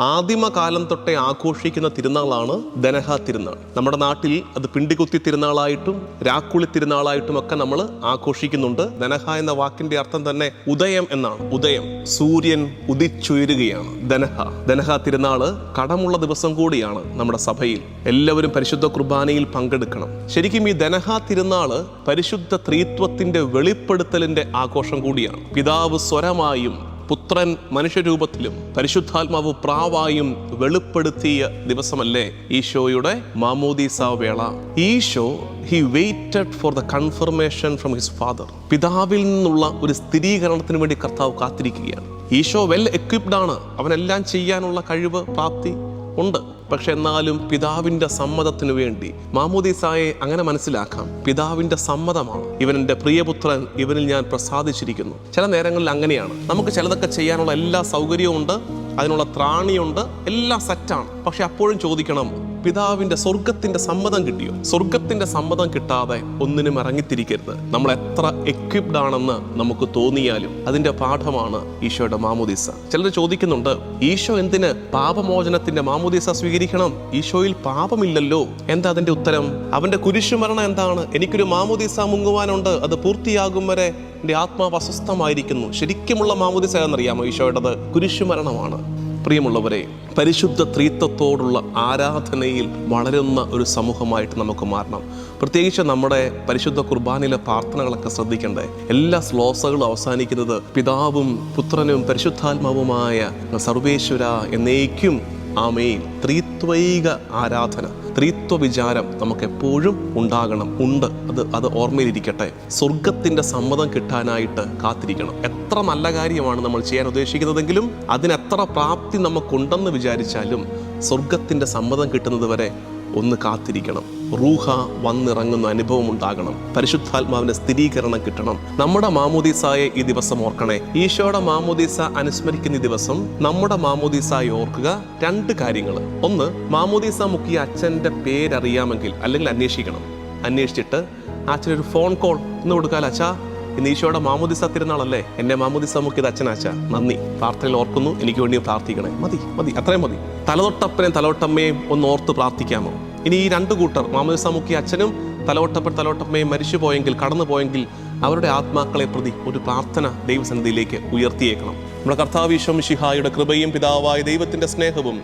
ആദിമകാലം തൊട്ടേ ആഘോഷിക്കുന്ന തിരുനാളാണ് ദനഹ തിരുനാൾ. നമ്മുടെ നാട്ടിൽ അത് പിണ്ടികുത്തി തിരുനാളായിട്ടും രാക്കുളി തിരുനാളായിട്ടും ഒക്കെ നമ്മൾ ആഘോഷിക്കുന്നുണ്ട്. ദനഹ എന്ന വാക്കിന്റെ അർത്ഥം തന്നെ ഉദയം എന്നാണ്. ഉദയം സൂര്യൻ ഉദിച്ചുയരുകയാണ്. ദനഹ ദനഹ തിരുനാൾ കടമുള്ള ദിവസം കൂടിയാണ് നമ്മുടെ സഭയിൽ. എല്ലാവരും പരിശുദ്ധ കുർബാനയിൽ പങ്കെടുക്കണം. ശരിക്കും ഈ ദനഹ തിരുനാൾ പരിശുദ്ധ ത്രീത്വത്തിന്റെ വെളിപ്പെടുത്തലിന്റെ ആഘോഷം കൂടിയാണ്. പിതാവ് സ്വരമായും പുത്രൻ മനുഷ്യരൂപത്തിലും പരിശുദ്ധാത്മാവ് പ്രാവായും വെളിപ്പെടുത്തിയ ദിവസമല്ലേ ഈശോയുടെ മാമോദീസ വേള. Isho he waited for the confirmation from his father പിതാവിൽ നിന്നുള്ള ഒരു സ്ഥിരീകരണത്തിന് വേണ്ടി കർത്താവ് കാത്തിരിക്കുകയാണ്. ഈശോ വെൽ എക്വിപ്ഡ് ആണ്. അവനെല്ലാം ചെയ്യാനുള്ള കഴിവ് പ്രാപ്തി ഉണ്ട്. പക്ഷെ എന്നാലും പിതാവിന്റെ സമ്മതത്തിനു വേണ്ടി മാമോദീസായെ അങ്ങനെ മനസ്സിലാക്കാം. പിതാവിന്റെ സമ്മതമാണ്. ഇവൻ പ്രിയപുത്രൻ ഇവനിൽ ഞാൻ പ്രസാദിച്ചിരിക്കുന്നു. ചില നേരങ്ങളിൽ അങ്ങനെയാണ്. നമുക്ക് ചിലതൊക്കെ ചെയ്യാനുള്ള എല്ലാ സൗകര്യവും ഉണ്ട് അതിനുള്ള ത്രാണിയുണ്ട്. എല്ലാം സെറ്റാണ് പക്ഷെ അപ്പോഴും ചോദിക്കണം പിതാവിന്റെ സ്വർഗത്തിന്റെ സമ്മതം കിട്ടിയോ? സ്വർഗത്തിന്റെ സമ്മതം കിട്ടാതെ ഒന്നിനും ഇറങ്ങിത്തിരിക്കരുത്. നമ്മൾ എത്ര എക്വിപ്ഡ് ആണെന്ന് നമുക്ക് തോന്നിയാലും അതിന്റെ പാഠമാണ് ഈശോയുടെ മാമോദീസ. ചിലർ ചോദിക്കുന്നുണ്ട് ഈശോ എന്തിന് പാപമോചനത്തിന്റെ മാമോദീസ സ്വീകരിക്കണം? ഈശോയിൽ പാപമില്ലല്ലോ. എന്താ അതിന്റെ ഉത്തരം? അവന്റെ കുരിശുമരണം എന്താണ്? എനിക്കൊരു മാമോദീസ മുങ്ങുവാനുണ്ട്. അത് പൂർത്തിയാകും വരെ എന്റെ ആത്മാവ് അസ്വസ്ഥമായിരിക്കുന്നു. ശരിക്കുമുള്ള മാമോദീസ എന്നറിയാമോ ഈശോയുടേത് കുരിശുമരണമാണ്. പ്രിയമുള്ളവരെ പരിശുദ്ധ ത്രീത്വത്തോടുള്ള ആരാധനയിൽ വളരുന്ന ഒരു സമൂഹമായിട്ട് നമുക്ക് മാറണം. പ്രത്യേകിച്ച് നമ്മുടെ പരിശുദ്ധ കുർബാനയിലെ പ്രാർത്ഥനകളൊക്കെ ശ്രദ്ധിക്കേണ്ടേ. എല്ലാ ശ്ലോസകളും അവസാനിക്കുന്നത് പിതാവും പുത്രനും പരിശുദ്ധാത്മാവുമായ സർവേശ്വര എന്നേക്കും ആമേൻ. ത്രിത്വൈക ആരാധന ത്രിത്വ വിചാരം നമുക്ക് എപ്പോഴും ഉണ്ടാകണം ഉണ്ട്. അത് അത് ഓർമ്മയിലിരിക്കട്ടെ. സ്വർഗത്തിന്റെ സമ്മതം കിട്ടാനായിട്ട് കാത്തിരിക്കണം. എത്ര നല്ല കാര്യമാണ് നമ്മൾ ചെയ്യാൻ ഉദ്ദേശിക്കുന്നതെങ്കിലും അതിനെത്ര പ്രാപ്തി നമുക്കുണ്ടെന്ന് വിചാരിച്ചാലും സ്വർഗത്തിന്റെ സമ്മതം കിട്ടുന്നത് വരെ ഒന്ന് കാത്തിരിക്കണം. റൂഹ വന്നിറങ്ങുന്ന അനുഭവം ഉണ്ടാകണം. പരിശുദ്ധാത്മാവിന്റെ സ്ഥിരീകരണം കിട്ടണം. നമ്മുടെ മാമോദീസായെ ഈ ദിവസം ഓർക്കണേ. ഈശോയുടെ മാമോദീസ അനുസ്മരിക്കുന്ന ദിവസം നമ്മുടെ മാമോദീസായി ഓർക്കുക രണ്ട് കാര്യങ്ങൾ. ഒന്ന് മാമോദീസ മുക്കിയ അച്ഛന്റെ പേരറിയാമെങ്കിൽ അല്ലെങ്കിൽ അന്വേഷിക്കണം. അന്വേഷിച്ചിട്ട് അച്ഛനൊരു ഫോൺ കോൾ ഒന്ന് കൊടുക്കാൻ അച്ഛാ? ഇന്ന് ഈശോയുടെ മാമോദിസ തിരുനാളല്ലേ? എന്റെ മാമോദിസ മുക്കിയത് അച്ഛനാച്ച നന്ദി. പ്രാർത്ഥനയിൽ ഓർക്കുന്നു. എനിക്ക് വേണ്ടി പ്രാർത്ഥിക്കണേ. മതി മതി. അത്രയും മതി. തലതൊട്ടപ്പനെയും തലതൊട്ടമ്മയും ഒന്ന് ഓർത്ത് പ്രാർത്ഥിക്കാമോ? ഇനി ഈ രണ്ട് കൂട്ടർ മാമോദിസ മുക്കി അച്ഛനും തലവട്ടപ്പൻ തലവട്ടമ്മയും മരിച്ചു പോയെങ്കിൽ കടന്നു പോയെങ്കിൽ അവരുടെ ആത്മാക്കളെ പ്രതി ഒരു പ്രാർത്ഥന ദൈവസന്നിധിയിലേക്ക് ഉയർത്തിയേക്കണം. നമ്മുടെ കർത്താവ് ഈശോമിഷിഹായുടെ കൃപയും പിതാവായ ദൈവത്തിന്റെ സ്നേഹവും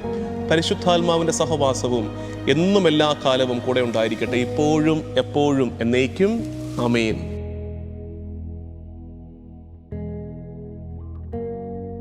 പരിശുദ്ധാത്മാവിന്റെ സഹവാസവും എന്നും എല്ലാ കാലവും കൂടെ ഉണ്ടായിരിക്കട്ടെ. ഇപ്പോഴും എപ്പോഴും എന്നേക്കും. അമേൻ